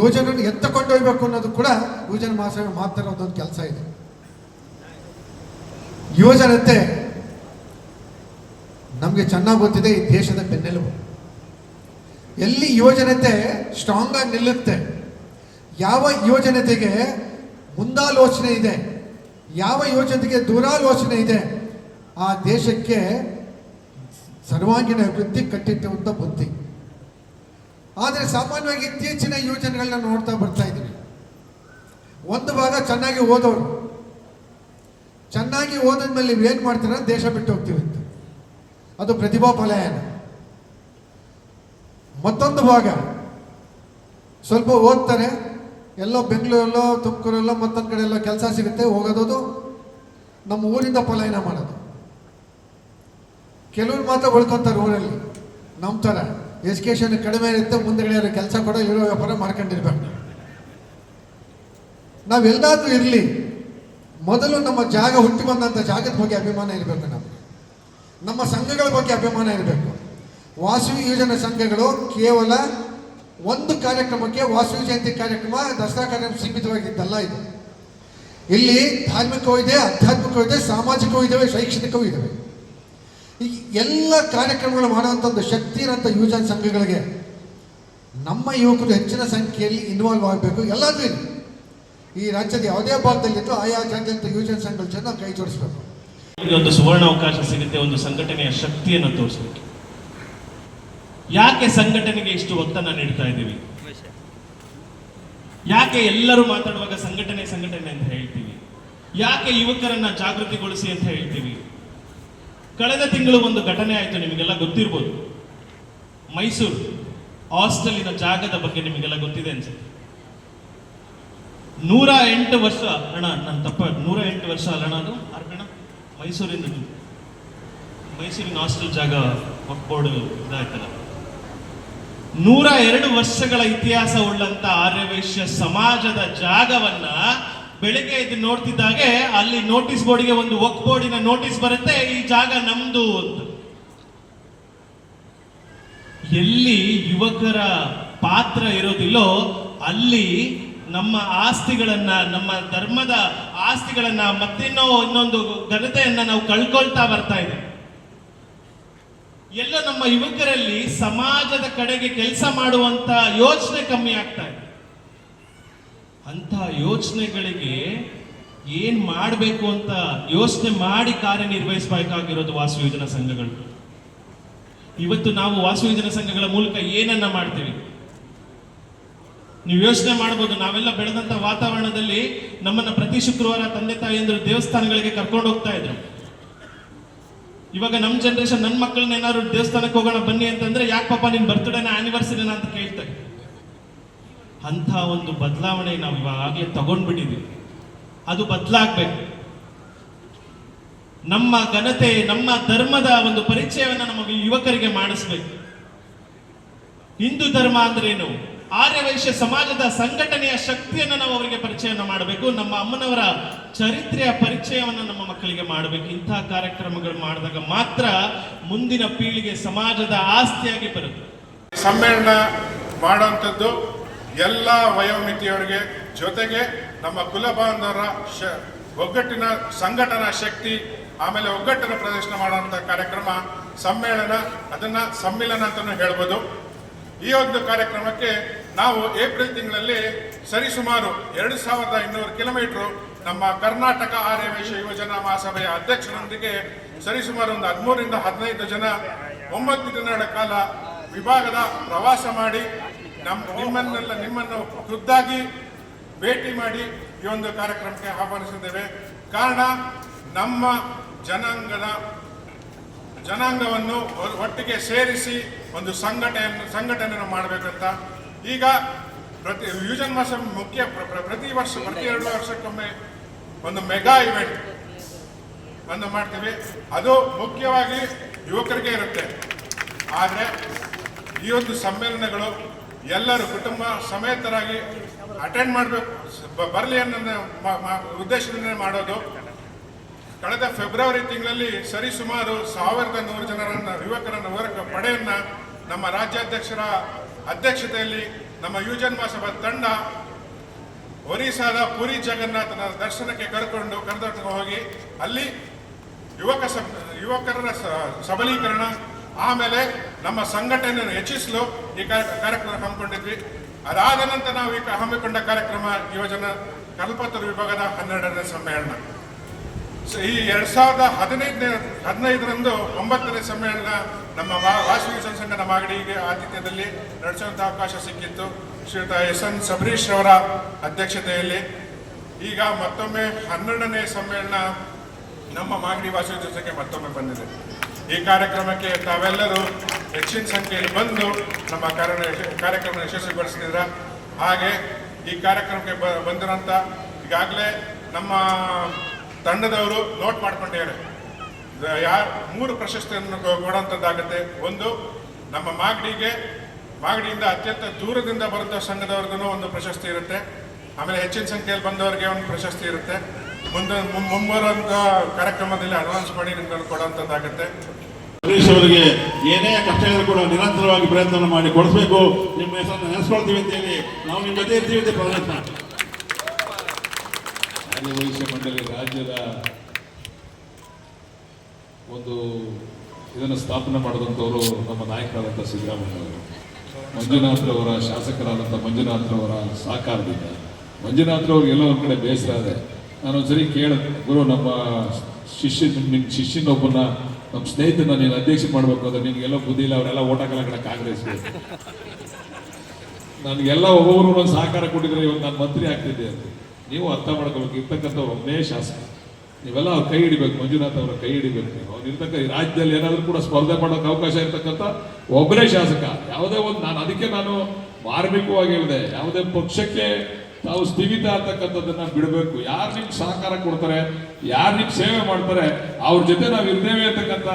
Speaker 6: ಯೋಜನೆಯನ್ನು ಎತ್ತಕೊಂಡು ಹೋಗ್ಬೇಕು ಅನ್ನೋದು ಕೂಡ ಯೋಜನೆ ಮಹಾಸಭೆ ಮಾತ್ರ ಒಂದು ಕೆಲಸ ಇದೆ. ಯೋಜನೆ ನಮಗೆ ಚೆನ್ನಾಗಿ ಗೊತ್ತಿದೆ ಈ ದೇಶದ ಬೆನ್ನೆಲುಬು. ಎಲ್ಲಿ ಯೋಜನೆ ಸ್ಟ್ರಾಂಗ್ ಆಗಿ ನಿಲ್ಲುತ್ತೆ, ಯಾವ ಯೋಜನೆತೆಗೆ ಮುಂದಾಲೋಚನೆ ಇದೆ, ಯಾವ ಯೋಜನೆಗೆ ದುರಾಲೋಚನೆ ಇದೆ, ಆ ದೇಶಕ್ಕೆ ಸರ್ವಾಂಗೀಣ ಅಭಿವೃದ್ಧಿ ಕಟ್ಟಿಟ್ಟುವಂಥ ಬುದ್ಧಿ. ಆದರೆ ಸಾಮಾನ್ಯವಾಗಿ ಇತ್ತೀಚಿನ ಯೋಜನೆಗಳನ್ನ ನೋಡ್ತಾ ಬರ್ತಾ ಇದ್ದೀವಿ ಒಂದು ಭಾಗ ಚೆನ್ನಾಗಿ ಓದೋರು. ಚೆನ್ನಾಗಿ ಓದಿದ ಮೇಲೆ ಏನು ಮಾಡ್ತೀರ? ದೇಶ ಬಿಟ್ಟು ಹೋಗ್ತೀವಿ ಅಂತ. ಅದು ಪ್ರತಿಭಾ ಪಲಾಯನ. ಮತ್ತೊಂದು ಭಾಗ. ಸ್ವಲ್ಪ ಓದ್ತಾರೆ. ಎಲ್ಲೋ ಬೆಂಗಳೂರಲ್ಲೋ ತುಮಕೂರಲ್ಲೋ ಮತ್ತೊಂದು ಕಡೆ ಎಲ್ಲೋ ಕೆಲಸ ಸಿಗುತ್ತೆ ಹೋಗೋದು ನಮ್ಮ ಊರಿಂದ ಪಲಾಯನ ಮಾಡೋದು. ಕೆಲವ್ರು ಮಾತ್ರ ಉಳ್ಕೊತಾರೆ ಊರಲ್ಲಿ. ನಮ್ಮ ಥರ. ಎಜುಕೇಷನ್ ಕಡಿಮೆ ಇರುತ್ತೆ, ಮುಂದೆಗಡೆ ಕೆಲಸ ಕೊಡೋ ಇರೋ ವ್ಯಾಪಾರ ಮಾಡ್ಕೊಂಡಿರ್ಬೇಕು. ನಾವೆಲ್ಲಾದ್ರೂ ಇರಲಿ. ಮೊದಲು ನಮ್ಮ ಜಾಗ ಹುಟ್ಟಿ ಬಂದಂಥ ಜಾಗದ ಬಗ್ಗೆ ಅಭಿಮಾನ ಇರಬೇಕು ನಾವು ನಮ್ಮ ಸಂಘಗಳ ಬಗ್ಗೆ ಅಭಿಮಾನ ಇರಬೇಕು. ವಾಸವಿ ಯೋಜನೆ ಸಂಘಗಳು ಕೇವಲ ಒಂದು ಕಾರ್ಯಕ್ರಮಕ್ಕೆ ವಾಸವಿ ಜಯಂತಿ ಕಾರ್ಯಕ್ರಮ, ದಸರಾ ಕಾರ್ಯಕ್ರಮ ಸೀಮಿತವಾಗಿದ್ದಲ್ಲ ಇದು. ಇಲ್ಲಿ ಧಾರ್ಮಿಕವೂ ಇದೆ, ಆಧ್ಯಾತ್ಮಿಕವೂ ಇದೆ, ಸಾಮಾಜಿಕವೂ ಇದ್ದಾವೆ ಶೈಕ್ಷಣಿಕವೂ ಇದ್ದಾವೆ ಈ ಎಲ್ಲ ಕಾರ್ಯಕ್ರಮಗಳು ಮಾಡುವಂಥ ಒಂದು ಶಕ್ತಿ ಇರೋಂಥ ಯುವಜನ ಸಂಘಗಳಿಗೆ ನಮ್ಮ ಯುವಕರು ಹೆಚ್ಚಿನ ಸಂಖ್ಯೆಯಲ್ಲಿ ಇನ್ವಾಲ್ವ್ ಆಗಬೇಕು. ಎಲ್ಲದೂ ಈ ರಾಜ್ಯದ ಯಾವುದೇ ಭಾಗದಲ್ಲಿದ್ದು ಆಯಾ ಜಾಗದಂಥ ಯುವಜನ ಸಂಘಗಳ ಜನ ನಾವು ಕೈ ಜೋಡಿಸಬೇಕು.
Speaker 7: ಒಂದು ಸುವರ್ಣ ಅವಕಾಶ ಸಿಗುತ್ತೆ, ಒಂದು ಸಂಘಟನೆಯ ಶಕ್ತಿಯನ್ನು ತೋರಿಸಲಿಕ್ಕೆ ಯಾಕೆ ಸಂಘಟನೆಗೆ ಇಷ್ಟು ಒತ್ತನ್ನು ನೀಡ್ತಾ ಇದ್ದೀವಿ? ಯಾಕೆ ಎಲ್ಲರೂ ಮಾತಾಡುವಾಗ ಸಂಘಟನೆ ಸಂಘಟನೆ ಅಂತ ಹೇಳ್ತೀವಿ? ಯಾಕೆ ಯುವಕರನ್ನ ಜಾಗೃತಿಗೊಳಿಸಿ ಅಂತ ಹೇಳ್ತೀವಿ? ಕಳೆದ ತಿಂಗಳು ಒಂದು ಘಟನೆ ಆಯಿತು, ನಿಮಗೆಲ್ಲ ಗೊತ್ತಿರ್ಬೋದು. ಮೈಸೂರು, ಹಾಸ್ಟೆಲಿನ ಜಾಗದ ಬಗ್ಗೆ ನಿಮಗೆಲ್ಲ ಗೊತ್ತಿದೆ ಅನ್ಸುತ್ತೆ. ನೂರ ಎಂಟು ವರ್ಷ, ಅಣ್ಣ, ನನ್ನ ತಪ್ಪ, ನೂರ ಎಂಟು ವರ್ಷ ಅಲ್ಲಣ್ಣ ಅದು? ಅರ್ಪಣ? ಮೈಸೂರಿಂದ ಮೈಸೂರಿನ ಹಾಸ್ಟೆಲ್ ಜಾಗ ಬೋರ್ಡ್ ಇದಾಯ್ತಲ್ಲ. ನೂರ ಎರಡು ವರ್ಷಗಳ ಇತಿಹಾಸ ಉಳ್ಳಂತ ಆರ್ಯವೈಶ್ಯ ಸಮಾಜದ ಜಾಗವನ್ನ ಬೆಳಿಗ್ಗೆ ಇದು ನೋಡ್ತಿದ್ದಾಗೆ ಅಲ್ಲಿ ನೋಟಿಸ್ ಬೋರ್ಡ್ಗೆ ಒಂದು ವಕ್ ಬೋರ್ಡಿನ ನೋಟಿಸ್ ಬರುತ್ತೆ, ಈ ಜಾಗ ನಮ್ದು ಅಂತ. ಎಲ್ಲಿ ಯುವಕರ ಪಾತ್ರ ಇರೋದಿಲ್ಲೋ ಅಲ್ಲಿ ನಮ್ಮ ಆಸ್ತಿಗಳನ್ನ, ನಮ್ಮ ಧರ್ಮದ ಆಸ್ತಿಗಳನ್ನ ಮತ್ತಿನ್ನೋ ಇನ್ನೊಂದು ಘನತೆಯನ್ನ ನಾವು ಕಳ್ಕೊಳ್ತಾ ಬರ್ತಾ ಇದೆ. ಎಲ್ಲ ನಮ್ಮ ಯುವಕರಲ್ಲಿ ಸಮಾಜದ ಕಡೆಗೆ ಕೆಲಸ ಮಾಡುವಂತ ಯೋಚನೆ ಕಮ್ಮಿ ಆಗ್ತಾ ಇದೆ. ಅಂತ ಯೋಚನೆಗಳಿಗೆ ಏನ್ ಮಾಡಬೇಕು ಅಂತ ಯೋಚನೆ ಮಾಡಿ ಕಾರ್ಯನಿರ್ವಹಿಸಬೇಕಾಗಿರೋದು ವಾಸು ಯೋಜನಾ ಸಂಘಗಳು. ಇವತ್ತು ನಾವು ವಾಸು ಸಂಘಗಳ ಮೂಲಕ ಏನನ್ನ ಮಾಡ್ತೀವಿ? ನೀವು ಯೋಚನೆ ಮಾಡಬಹುದು ನಾವೆಲ್ಲ ಬೆಳೆದಂತ ವಾತಾವರಣದಲ್ಲಿ ನಮ್ಮನ್ನ ಪ್ರತಿ ಶುಕ್ರವಾರ ತಂದೆ ತಾಯಿಯಂದ್ರು ದೇವಸ್ಥಾನಗಳಿಗೆ ಕರ್ಕೊಂಡು ಹೋಗ್ತಾ ಇದ್ರು. ಇವಾಗ ನಮ್ಮ ಜನರೇಷನ್ ನನ್ನ ಮಕ್ಕಳನ್ನ ಏನಾದ್ರು ದೇವಸ್ಥಾನಕ್ಕೆ ಹೋಗೋಣ ಬನ್ನಿ ಅಂತಂದ್ರೆ, ಯಾಕೆ ಪಾಪ ನಿನ್ ಬರ್ತ್ಡೇನ ಆನಿವರ್ಸರಿನ ಅಂತ ಕೇಳ್ತಾರೆ. ಅಂತ ಒಂದು ಬದಲಾವಣೆ ನಾವು ಇವಾಗಲೇ ತಗೊಂಡ್ಬಿಟ್ಟಿದ್ದೀವಿ. ಅದು ಬದಲಾಗಬೇಕು. ನಮ್ಮ ಘನತೆ, ನಮ್ಮ ಧರ್ಮದ ಒಂದು ಪರಿಚಯವನ್ನು ನಮಗೆ ಯುವಕರಿಗೆ ಮಾಡಿಸ್ಬೇಕು. ಹಿಂದೂ ಧರ್ಮ ಅಂದ್ರೇನು? ಆರ್ಯವೈಶ್ಯ ಸಮಾಜದ ಸಂಘಟನೆಯ ಶಕ್ತಿಯನ್ನು ನಾವು ಅವರಿಗೆ ಪರಿಚಯವನ್ನು ಮಾಡಬೇಕು. ನಮ್ಮ ಅಮ್ಮನವರ ಚರಿತ್ರೆಯ ಪರಿಚಯವನ್ನು ನಮ್ಮ ಮಕ್ಕಳಿಗೆ ಮಾಡಬೇಕು. ಇಂಥ ಕಾರ್ಯಕ್ರಮಗಳು ಮಾಡಿದಾಗ ಮಾತ್ರ ಮುಂದಿನ ಪೀಳಿಗೆ ಸಮಾಜದ ಆಸ್ತಿಯಾಗಿ ಬರುತ್ತೆ.
Speaker 8: ಸಮ್ಮೇಳನ ಮಾಡುವಂಥದ್ದು ಎಲ್ಲ ವಯೋಮಿತಿಯವರಿಗೆ ಜೊತೆಗೆ ನಮ್ಮ ಕುಲಬಾಂಧವರ ಶ ಒಗ್ಗಟ್ಟಿನ ಸಂಘಟನಾ ಶಕ್ತಿ, ಆಮೇಲೆ ಒಗ್ಗಟ್ಟನ್ನು ಪ್ರದರ್ಶನ ಮಾಡುವಂಥ ಕಾರ್ಯಕ್ರಮ, ಸಮ್ಮೇಳನ, ಅದನ್ನು ಸಮ್ಮಿಲನ ಅಂತಲೂ ಹೇಳ್ಬೋದು. ಈ ಒಂದು ಕಾರ್ಯಕ್ರಮಕ್ಕೆ ನಾವು ಏಪ್ರಿಲ್ ತಿಂಗಳಲ್ಲಿ ಸರಿಸುಮಾರು ಎರಡು ಸಾವಿರದ ಇನ್ನೂರು ಕಿಲೋಮೀಟರ್ ನಮ್ಮ ಕರ್ನಾಟಕ ಆರ್ಯವೇಶ ಯುವಜನ ಮಹಾಸಭೆಯ ಅಧ್ಯಕ್ಷರೊಂದಿಗೆ ಸರಿಸುಮಾರು ಒಂದು ಹದಿಮೂರರಿಂದ ಹದಿನೈದು ಜನ ಒಂಬತ್ತು ದಿನಗಳ ಕಾಲ ವಿಭಾಗದ ಪ್ರವಾಸ ಮಾಡಿ ನಮ್ಮ ನಿಮ್ಮನ್ನೆಲ್ಲ ನಿಮ್ಮನ್ನು ಖುದ್ದಾಗಿ ಭೇಟಿ ಮಾಡಿ ಈ ಒಂದು ಕಾರ್ಯಕ್ರಮಕ್ಕೆ ಆಹ್ವಾನಿಸಿದ್ದೇವೆ. ಕಾರಣ ನಮ್ಮ ಜನಾಂಗದ ಜನಾಂಗವನ್ನು ಒಟ್ಟಿಗೆ ಸೇರಿಸಿ ಒಂದು ಸಂಘಟನೆಯನ್ನು ಸಂಘಟನೆಯನ್ನು ಮಾಡಬೇಕಂತ. ಈಗ ಪ್ರತಿ, ಯುಜನ್ ಮಾಸ ಮುಖ್ಯ ಪ್ರ- ಪ್ರ- ಪ್ರತಿ ವರ್ಷ, ಪ್ರತಿ ಎರಡು ವರ್ಷಕ್ಕೊಮ್ಮೆ ಒಂದು ಮೆಗಾ ಇವೆಂಟ್ ಅನ್ನು ಮಾಡ್ತೀವಿ. ಅದು ಮುಖ್ಯವಾಗಿ ಯುವಕರಿಗೆ ಇರುತ್ತೆ. ಆದರೆ ಈ ಒಂದು ಸಮ್ಮೇಳನಗಳು ಎಲ್ಲರೂ ಕುಟುಂಬ ಸಮೇತರಾಗಿ ಅಟೆಂಡ್ ಮಾಡಬೇಕು. ಬರಲಿ ಅನ್ನೋ ಉದ್ದೇಶದಿಂದ ಮಾಡೋದು. ಕಳೆದ ಫೆಬ್ರವರಿ ತಿಂಗಳಲ್ಲಿ ಸರಿಸುಮಾರು ಸಾವಿರದ ನೂರು ಜನರನ್ನು, ಯುವಕರನ್ನು ವರ್ಗ ಪಡೆಯನ್ನು ನಮ್ಮ ರಾಜ್ಯಾಧ್ಯಕ್ಷರ ಅಧ್ಯಕ್ಷತೆಯಲ್ಲಿ ನಮ್ಮ ಯುವಜನ ಮಹಾಸಭಾ ತಂಡ ಒರಿಸ್ಸಾದ ಪುರಿ ಜಗನ್ನಾಥನ ದರ್ಶನಕ್ಕೆ ಕರ್ಕೊಂಡು ಕರೆದೊಟ್ಟು ಹೋಗಿ ಅಲ್ಲಿ ಯುವಕ ಯುವಕರ ಸಬಲೀಕರಣ ಆಮೇಲೆ ನಮ್ಮ ಸಂಘಟನೆಯನ್ನು ಹೆಚ್ಚಿಸಲು ಈ ಕಾರ್ಯ- ಕಾರ್ಯಕ್ರಮ ಹಮ್ಮಿಕೊಂಡಿದ್ವಿ. ಅದಾದ ನಂತರ ನಾವು ಈಗ ಹಮ್ಮಿಕೊಂಡ ಕಾರ್ಯಕ್ರಮ ಯುವಜನ ಕಲ್ಪತರು ವಿಭಾಗದ ಹನ್ನೆರಡನೇ ಸಮ್ಮೇಳನ. ಈ ಎರಡ್ ಸಾವಿರದ ಹದಿನೈದನೇ, ಹದಿನೈದರಂದು ಒಂಬತ್ತನೇ ಸಮ್ಮೇಳನ ನಮ್ಮ ವಾಸವಿ ಜನಸಂಘದ ಮಾಗಡಿಗೆ ಆತಿಥ್ಯದಲ್ಲಿ ನಡೆಸುವಂಥ ಅವಕಾಶ ಸಿಕ್ಕಿತ್ತು. ಶ್ರೀಯುತ ಎಸ್ ಎನ್ ಸಬರೀಶ್ ಅವರ ಅಧ್ಯಕ್ಷತೆಯಲ್ಲಿ. ಈಗ ಮತ್ತೊಮ್ಮೆ ಹನ್ನೆರಡನೇ ಸಮ್ಮೇಳನ ನಮ್ಮ ಮಾಗಡಿ ವಾಸವಿ ಜನಸಂಖ್ಯೆ ಮತ್ತೊಮ್ಮೆ ಬಂದಿದೆ. ಈ ಕಾರ್ಯಕ್ರಮಕ್ಕೆ ತಾವೆಲ್ಲರೂ ಹೆಚ್ಚಿನ ಸಂಖ್ಯೆಯಲ್ಲಿ ಬಂದು ನಮ್ಮ ಕಾರ್ಯ ಕಾರ್ಯಕ್ರಮ ಯಶಸ್ವಿಗೊಳಿಸಿದ್ರ ಹಾಗೆ ಈ ಕಾರ್ಯಕ್ರಮಕ್ಕೆ ಬ, ಬಂದಿರೋಂಥ ಈಗಾಗಲೇ ನಮ್ಮ ತಂಡದವರು ನೋಟ್ ಮಾಡ್ಕೊಂಡಿದ್ದಾರೆ. ಯಾರು ಮೂರು ಪ್ರಶಸ್ತಿಯನ್ನು ಕೊಡುವಂಥದ್ದಾಗುತ್ತೆ ಒಂದು, ನಮ್ಮ ಮಾಗಡಿಗೆ, ಮಾಗಡಿಯಿಂದ ಅತ್ಯಂತ ದೂರದಿಂದ ಬರುವಂಥ ಸಂಘದವ್ರಿಗೂ ಒಂದು ಪ್ರಶಸ್ತಿ ಇರುತ್ತೆ. ಆಮೇಲೆ ಹೆಚ್ಚಿನ ಸಂಖ್ಯೆಯಲ್ಲಿ ಬಂದವರಿಗೆ ಒಂದು ಪ್ರಶಸ್ತಿ ಇರುತ್ತೆ. ಮುಂದೆ ಮುಂಬರುವಂಥ ಕಾರ್ಯಕ್ರಮದಲ್ಲಿ ಅಡ್ವಾನ್ಸ್ ಮಾಡಿ ನಿಮ್ಗೆ ಕೊಡುವಂಥದ್ದಾಗುತ್ತೆ
Speaker 4: ಸುರೇಶ್ ಅವರಿಗೆ ಏನೇ ಕಷ್ಟ ಇದ್ರೂ ಕೂಡ ನಿರಂತರವಾಗಿ ಪ್ರಯತ್ನ ಮಾಡಿ ಕೊಡಿಸ್ಬೇಕು. ನಿಮ್ಮ ಹೆಸರನ್ನು ನೆನೆಸ್ಕೊಳ್ತೀವಿ ಅಂತೇಳಿ ನಾವು ನಿಮ್ಮ ಜೊತೆ ಇರ್ತೀವಿ ಅಂತ ಪ್ರಯತ್ನ
Speaker 3: ಆರ್ಯವೈಶ್ಯ ಮಂಡಳಿ ರಾಜ್ಯದ ಒಂದು ಇದನ್ನು ಸ್ಥಾಪನೆ ಮಾಡಿದಂಥವರು ನಮ್ಮ ನಾಯಕರಾದಂಥ ಸಿದ್ದರಾಮಯ್ಯವರು ಮಂಜುನಾಥ್ರವರ ಶಾಸಕರಾದಂಥ ಮಂಜುನಾಥ್ರವರ ಸಹಕಾರದಿಂದ. ಮಂಜುನಾಥ್ರವ್ರಿಗೆ ಎಲ್ಲೋ ಒಂದು ಕಡೆ ಬೇಸರ ಇದೆ. ನಾನೊಂದ್ಸರಿ ಕೇಳಿದೆ ಗುರು, ನಮ್ಮ ಶಿಷ್ಯ ನಿಮ್ಮ ಶಿಷ್ಯನೊಬ್ಬನ ನಮ್ಮ ಸ್ನೇಹಿತನ ನೀನು ಅಧ್ಯಕ್ಷ ಮಾಡಬೇಕು ಅಂದ್ರೆ ನಿನಗೆಲ್ಲ ಬುದ್ಧಿ ಇಲ್ಲ, ಅವರೆಲ್ಲ ಓಟ ಕಡೆ ಕಾಂಗ್ರೆಸ್ ನನಗೆಲ್ಲ ಒಬ್ಬೊಬ್ಬರು ಒಂದು ಸಹಕಾರ ಕೊಟ್ಟಿದ್ರೆ ಇವಾಗ ನಾನು ಮಂತ್ರಿ ಆಗ್ತಿದ್ದೆ ಅಂತ. ನೀವು ಅರ್ಥ ಮಾಡ್ಕೋಬೇಕು ಇರ್ತಕ್ಕಂಥವ್ರು ಒಬ್ಬನೇ ಶಾಸಕ. ನೀವೆಲ್ಲ ಅವ್ರ ಕೈ ಹಿಡಿಬೇಕು, ಮಂಜುನಾಥ್ ಅವರ ಕೈ ಹಿಡಿಬೇಕು. ನೀವು ಈ ರಾಜ್ಯದಲ್ಲಿ ಏನಾದರೂ ಕೂಡ ಸ್ಪರ್ಧೆ ಮಾಡೋಕೆ ಅವಕಾಶ ಇರ್ತಕ್ಕಂಥ ಒಬ್ಬನೇ ಶಾಸಕ. ಯಾವುದೇ ಒಂದು ನಾನು, ಅದಕ್ಕೆ ನಾನು ಮಾರ್ಮಿಕವಾಗಿ ಹೇಳಿದೆ, ಯಾವುದೇ ಪಕ್ಷಕ್ಕೆ ತಾವು ಸ್ಥಗಿತ ಅಂತಕ್ಕಂಥದ್ದನ್ನ ಬಿಡಬೇಕು. ಯಾರು ನಿಮ್ಗೆ ಸಹಕಾರ ಕೊಡ್ತಾರೆ, ಯಾರು ನಿಮ್ಗೆ ಸೇವೆ ಮಾಡ್ತಾರೆ, ಅವ್ರ ಜೊತೆ ನಾವು ಇರ್ತೇವೆ ಅಂತಕ್ಕಂಥ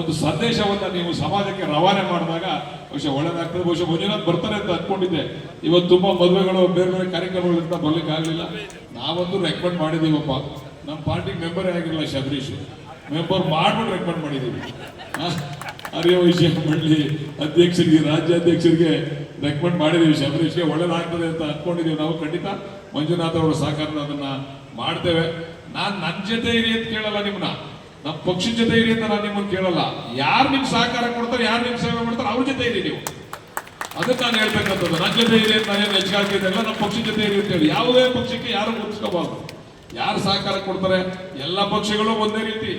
Speaker 3: ಒಂದು ಸಂದೇಶವನ್ನ ನೀವು ಸಮಾಜಕ್ಕೆ ರವಾನೆ ಮಾಡಿದಾಗ ಬಹುಶಃ ಒಳ್ಳೇದಾಗ್ತದೆ. ಬಹುಶಃ ಮಂಜುನಾಥ್ ಬರ್ತಾರೆ ಅಂತ ಅಂದ್ಕೊಂಡಿದ್ದೆ ಇವತ್ತು ತುಂಬಾ ಮದುವೆಗಳು, ಬೇರೆ ಬೇರೆ ಕಾರ್ಯಕ್ರಮಗಳಿಂದ ಬರ್ಲಿಕ್ಕೆ ಆಗಲಿಲ್ಲ. ನಾವಂತೂ ರೆಕಮೆಂಡ್ ಮಾಡಿದೀವಪ್ಪ. ನಮ್ಮ ಪಾರ್ಟಿ ಮೆಂಬರೇ ಆಗಿರಲಿಲ್ಲ ಶಬರೀಶ್. ಮೆಂಬರ್ ಮಾಡ್ಬಿಟ್ಟು ರೆಕಮೆಂಡ್ ಮಾಡಿದ್ದೀವಿ ಅರಿಯ ವೈಶ್ಯ ಮಂಡಳಿ ಅಧ್ಯಕ್ಷರಿಗೆ, ರಾಜ್ಯಾಧ್ಯಕ್ಷರಿಗೆ ರೆಕಮೆಂಡ್ ಮಾಡಿದೀವಿ, ಶಬರೀಶ್ಗೆ ಒಳ್ಳೇದಾಗ್ತದೆ ಅಂತ ಅಂದ್ಕೊಂಡಿದ್ದೀವಿ ನಾವು. ಖಂಡಿತ ಮಂಜುನಾಥ್ ಅವರ ಸಹಕಾರ ಅದನ್ನ ಮಾಡ್ತೇವೆ. ನಾನು ನನ್ನ ಜೊತೆ ಇರಿ ಅಂತ ಕೇಳಲ್ಲ ನಿಮ್ಮನ್ನ ನಮ್ಮ ಪಕ್ಷದ ಜೊತೆ ಇರಿ ಅಂತ ನಾನು ನಿಮ್ಮನ್ನು ಕೇಳಲ್ಲ. ಯಾರು ನಿಮ್ಗೆ ಸಹಕಾರ ಕೊಡ್ತಾರೆ, ಯಾರು ನಿಮ್ಗೆ ಸೇವೆ ಮಾಡ್ತಾರೆ, ಅವ್ರ ಜೊತೆ ಇರಿ ನೀವು. ಅದಕ್ಕೆ ನಾನು ಹೇಳ್ಬೇಕಂತದ್ದು ನನ್ನ ಜೊತೆ ಇರಿ ಅಂತ ನಾನೇನು ಹೆಚ್ಚಾಗಿದ್ದೆಲ್ಲ ನಮ್ಮ ಪಕ್ಷದ ಜೊತೆ ಇರಿ ಅಂತ ಹೇಳಿ. ಯಾವುದೇ ಪಕ್ಷಕ್ಕೆ ಯಾರು ಮುಗಿಸ್ಕೋಬಾರ್ದು ಯಾರು ಸಹಕಾರ ಕೊಡ್ತಾರೆ, ಎಲ್ಲ ಪಕ್ಷಗಳು ಒಂದೇ ರೀತಿ.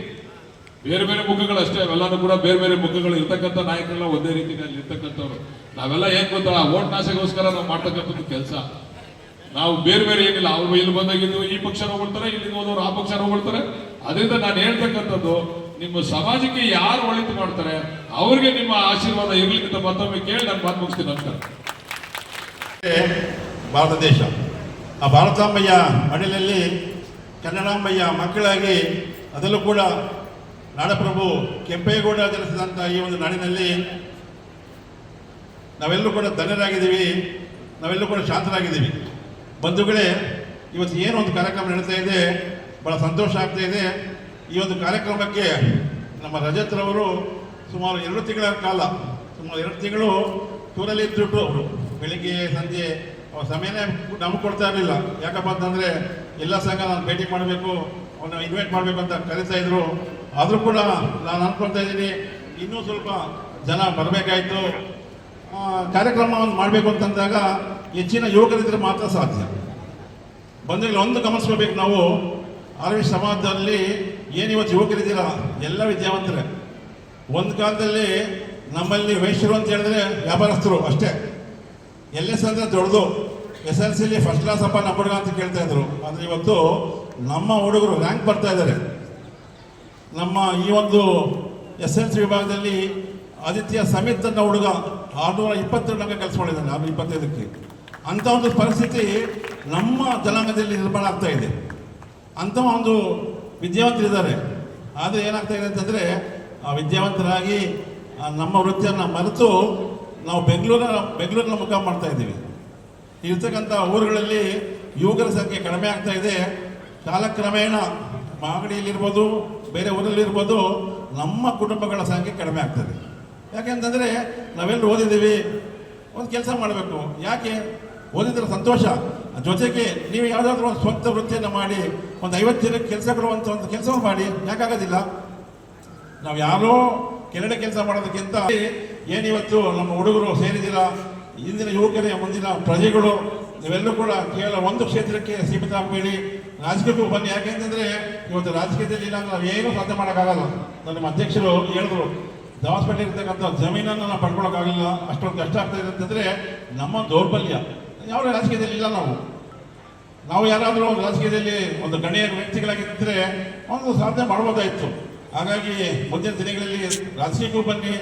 Speaker 3: ಬೇರೆ ಬೇರೆ ಮುಖಗಳು ಅಷ್ಟೇ ಅವೆಲ್ಲರೂ ಕೂಡ ಬೇರೆ ಬೇರೆ ಮುಖಗಳು, ಇರ್ತಕ್ಕಂಥ ನಾಯಕರೆಲ್ಲ ಒಂದೇ ರೀತಿಯಲ್ಲಿ ಇರ್ತಕ್ಕಂಥವ್ರು. ನಾವೆಲ್ಲ ಏನ್ ಗೊತ್ತಾ ಓಟ್ ನಾಶಗೋಸ್ಕರ ನಾವು ಮಾಡ್ತಕ್ಕಂಥದ್ದು ಕೆಲಸ. ನಾವು ಬೇರೆ ಬೇರೆ ಏನಿಲ್ಲ, ಅವ್ರು ಇಲ್ಲಿ ಬಂದಾಗಿದ್ದು ಈ ಪಕ್ಷ ಹೋಗ್ತಾರೆ ಇಲ್ಲಿ ಹೋದವ್ರು ಆ ಪಕ್ಷ ಹೋಗ್ತಾರೆ ಅದರಿಂದ ನಾನು ಹೇಳ್ತಕ್ಕಂಥದ್ದು, ನಿಮ್ಮ ಸಮಾಜಕ್ಕೆ ಯಾರು ಒಳಿತು ಮಾಡ್ತಾರೆ, ಅವ್ರಿಗೆ ನಿಮ್ಮ ಆಶೀರ್ವಾದ ಇರ್ಲಿಕ್ಕಿಂತ ಮತ್ತೊಮ್ಮೆ ಕೇಳಿ ನಾನು ಮಾತು ಮುಗಿಸ್ತೀನಿ, ನಮಸ್ಕಾರ.
Speaker 4: ಭಾರತ ದೇಶ. ಆ ಭಾರತಾಂಬಯ್ಯ ಮಡಿಲಲ್ಲಿ ಕನ್ನಡಾಂಬಯ್ಯ ಮಕ್ಕಳಾಗಿ, ಅದರಲ್ಲೂ ಕೂಡ ನಾಡಪ್ರಭು ಕೆಂಪೇಗೌಡ ಜನಿಸಿದಂಥ ಈ ಒಂದು ನಾಡಿನಲ್ಲಿ ನಾವೆಲ್ಲರೂ ಕೂಡ ಧನ್ಯರಾಗಿದ್ದೀವಿ. ನಾವೆಲ್ಲರೂ ಕೂಡ ಶಾಂತರಾಗಿದ್ದೀವಿ. ಬಂಧುಗಳೇ, ಇವತ್ತು ಏನು ಒಂದು ಕಾರ್ಯಕ್ರಮ ನಡೀತಾ ಇದೆ? ಭಾಳ ಸಂತೋಷ ಆಗ್ತಾ ಇದೆ. ಈ ಒಂದು ಕಾರ್ಯಕ್ರಮಕ್ಕೆ ನಮ್ಮ ರಜತ್ರವರು ಸುಮಾರು ಎರಡು ತಿಂಗಳ ಕಾಲ, ಸುಮಾರು ಎರಡು ತಿಂಗಳು ಟೂರಲ್ಲಿ ಇದ್ದುಬಿಟ್ಟು ಅವರು. ಬೆಳಿಗ್ಗೆ, ಸಂಜೆ, ಅವ್ರ ಸಮಯನೇ ನಮಗೆ ಕೊಡ್ತಾ ಇರಲಿಲ್ಲ. ಯಾಕಪ್ಪ ಅಂತಂದರೆ, ಎಲ್ಲ ಸಂಘ ನಾನು ಭೇಟಿ ಮಾಡಬೇಕು ಅವನ್ನ ಇನ್ವೈಟ್ ಮಾಡಬೇಕು ಅಂತ ಕರೀತಾ ಇದ್ರು. ಆದರೂ ಕೂಡ ನಾನು ಅನ್ಕೊಳ್ತಾ ಇದ್ದೀನಿ, ಇನ್ನೂ ಸ್ವಲ್ಪ ಜನ ಬರಬೇಕಾಯ್ತು. ಕಾರ್ಯಕ್ರಮವನ್ನು ಮಾಡಬೇಕು ಅಂತಂದಾಗ ಹೆಚ್ಚಿನ ಯುವಕರಿದ್ದರೆ ಮಾತ್ರ ಸಾಧ್ಯ. ಬಂದಲ್ಲಿ ಒಂದು ಗಮನಿಸ್ಕೋಬೇಕು ನಾವು ಆರ್ವಿ ಸಮಾಜದಲ್ಲಿ ಏನು ಇವತ್ತು ಯುವಕರಿದ್ದೀರಾ? ಎಲ್ಲ ವಿದ್ಯಾವಂತರೇ. ಒಂದು ಕಾಲದಲ್ಲಿ ನಮ್ಮಲ್ಲಿ ವೈಶ್ಯರು ಅಂತ ಹೇಳಿದ್ರೆ ವ್ಯಾಪಾರಸ್ಥರು ಅಷ್ಟೇ. ಎಲ್ ಎಸ್ ಅಂದರೆ ದೊಡ್ಡದು. ಎಸ್ ಎಲ್ ಸಿಲಿ ಫಸ್ಟ್ ಕ್ಲಾಸ್ ಅಪ್ಪ ನಮ್ಮ ಹುಡುಗ ಅಂತ ಕೇಳ್ತಾ ಇದ್ರು. ಆದರೆ ಇವತ್ತು ನಮ್ಮ ಹುಡುಗರು ರ್ಯಾಂಕ್ ಬರ್ತಾ ಇದ್ದಾರೆ. ನಮ್ಮ ಈ ಒಂದು ಎಸ್ ಎಲ್ ಸಿ ವಿಭಾಗದಲ್ಲಿ ಆದಿತ್ಯ ಸಮಿತ್ ಅನ್ನೋ ಹುಡುಗ ಆರುನೂರ ಇಪ್ಪತ್ತೆರಡು ಅಂಕ ಕೆಲಸ ಮಾಡಿದ್ದಾನೆ ಆರು ಇಪ್ಪತ್ತೈದಕ್ಕೆ. ಅಂಥ ಒಂದು ಪರಿಸ್ಥಿತಿ ನಮ್ಮ ಜನಾಂಗದಲ್ಲಿ ನಿರ್ಮಾಣ ಆಗ್ತಾ ಇದೆ. ಅಂಥ ಒಂದು ವಿದ್ಯಾವಂತರಿದ್ದಾರೆ. ಆದರೆ ಏನಾಗ್ತಾ ಇದೆ ಅಂತಂದರೆ, ಆ ವಿದ್ಯಾವಂತರಾಗಿ ನಮ್ಮ ವೃತ್ತಿಯನ್ನು ಮರೆತು ನಾವು ಬೆಂಗಳೂರಿನ ಬೆಂಗಳೂರಿನ ಮುಖ ಮಾಡ್ತಾ ಇದ್ದೀವಿ. ಇರ್ತಕ್ಕಂಥ ಊರುಗಳಲ್ಲಿ ಯುವಕರ ಸಂಖ್ಯೆ ಕಡಿಮೆ ಆಗ್ತಾ ಇದೆ. ಕಾಲಕ್ರಮೇಣ ಮಾಗಡಿಯಲ್ಲಿರ್ಬೋದು ಬೇರೆ ಊರಲ್ಲಿರ್ಬೋದು ನಮ್ಮ ಕುಟುಂಬಗಳ ಸಂಖ್ಯೆ ಕಡಿಮೆ ಆಗ್ತದೆ. ಯಾಕೆಂತಂದರೆ ನಾವೆಲ್ಲರೂ ಓದಿದ್ದೀವಿ, ಒಂದು ಕೆಲಸ ಮಾಡಬೇಕು. ಯಾಕೆ? ಓದಿದ್ರೆ ಸಂತೋಷ. ಜೊತೆಗೆ ನೀವು ಯಾವುದಾದ್ರೂ ಒಂದು ಸ್ವಂತ ವೃತ್ತಿಯನ್ನು ಮಾಡಿ, ಒಂದು ಐವತ್ತು ಜನಕ್ಕೆ ಕೆಲಸ ಕೊಡುವಂಥ ಒಂದು ಕೆಲಸವನ್ನು ಮಾಡಿ ಯಾಕಾಗೋದಿಲ್ಲ ನಾವು ಯಾರೋ ಕೆಳಗಡೆ ಕೆಲಸ ಮಾಡೋದಕ್ಕಿಂತ ಏನಿವತ್ತು ನಮ್ಮ ಹುಡುಗರು ಸೇರಿದಿಲ್ಲ, ಇಂದಿನ ಯುವಕರೇ ಮುಂದಿನ ಪ್ರಜೆಗಳು, ನೀವೆಲ್ಲರೂ ಕೂಡ ಕೇವಲ ಒಂದು ಕ್ಷೇತ್ರಕ್ಕೆ ಸೀಮಿತ ಆಗಬೇಡಿ ರಾಜಕೀಯಕ್ಕೂ ಬನ್ನಿ. ಯಾಕೆಂತಂದ್ರೆ ಇವತ್ತು ರಾಜಕೀಯದಲ್ಲಿ ಇಲ್ಲ ನಾವು ಏನು ಸಾಧ್ಯ ಮಾಡೋಕ್ಕಾಗಲ್ಲ. ನಮ್ಮ ಅಧ್ಯಕ್ಷರು ಹೇಳಿದ್ರು ದಾವಸ್ಪೇಟೆ ಇರ್ತಕ್ಕಂಥ ಜಮೀನನ್ನು ನಾವು ಪಡ್ಕೊಳಕ್ಕಾಗಲಿಲ್ಲ, ಅಷ್ಟೊಂದು ಕಷ್ಟ ಆಗ್ತಾ ಇದೆ ಅಂತಂದ್ರೆ ನಮ್ಮ ದೌರ್ಬಲ್ಯ. ಯಾವ ರಾಜಕೀಯದಲ್ಲಿ ಇಲ್ಲ ನಾವು. ನಾವು ಯಾರಾದರೂ ಒಂದು ರಾಜಕೀಯದಲ್ಲಿ ಒಂದು ಗಣ್ಯ ವ್ಯಕ್ತಿಗಳಾಗಿದ್ದರೆ ಒಂದು ಸಾಧನೆ ಮಾಡ್ಬೋದಾಯಿತು. ಹಾಗಾಗಿ ಮುಂದಿನ ದಿನಗಳಲ್ಲಿ ರಾಜಕೀಯಕ್ಕೂ ಬನ್ನಿ,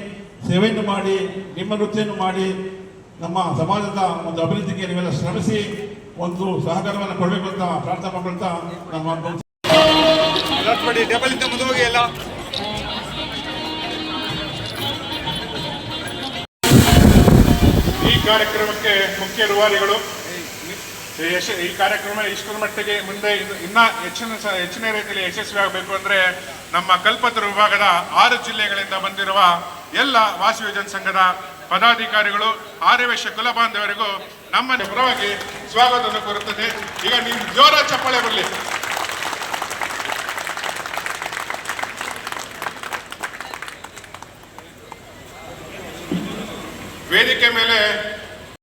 Speaker 4: ಸೇವೆಯನ್ನು ಮಾಡಿ, ನಿಮ್ಮ ವೃತ್ತಿಯನ್ನು ಮಾಡಿ, ನಮ್ಮ ಸಮಾಜದ ಒಂದು ಅಭಿವೃದ್ಧಿಗೆ ನೀವೆಲ್ಲ ಶ್ರಮಿಸಿ ಒಂದು ಸಹಕಾರವನ್ನು ಕೊಡಬೇಕು ಅಂತ ಪ್ರಾರ್ಥನೆ ಮಾಡ್ಕೊಳ್ತಾ ನಾನು ಮಾಡ್ಬೋದು
Speaker 8: ಡಬಲ್ ಇಂದ ಮುಂದೆ ಈ ಕಾರ್ಯಕ್ರಮಕ್ಕೆ ಮುಖ್ಯ ರೂವಾರಿಗಳು ಈ ಕಾರ್ಯಕ್ರಮ ಇಷ್ಟರ ಮಟ್ಟಿಗೆ ಮುಂದೆ ಇನ್ನು- ಹೆಚ್ಚಿನ ಹೆಚ್ಚಿನ ರೀತಿಯಲ್ಲಿ ಯಶಸ್ವಿ ಆಗಬೇಕು ಅಂದ್ರೆ ನಮ್ಮ ಕಲ್ಪತರು ವಿಭಾಗದ ಆರು ಜಿಲ್ಲೆಗಳಿಂದ ಬಂದಿರುವ ಎಲ್ಲ ವಾಸವಿಜನ್ ಸಂಘದ ಪದಾಧಿಕಾರಿಗಳು ಆರ್ಯವೇಶ ಕುಲ ಬಾಂಧವರಿಗೂ ನಮ್ಮ ಪರವಾಗಿ ಸ್ವಾಗತವನ್ನು ಕೋರುತ್ತದೆ. ಈಗ ನೀವು ಜೋರ ಚಪ್ಪಾಳೆ ಬರಲಿ ವೇದಿಕೆ ಮೇಲೆ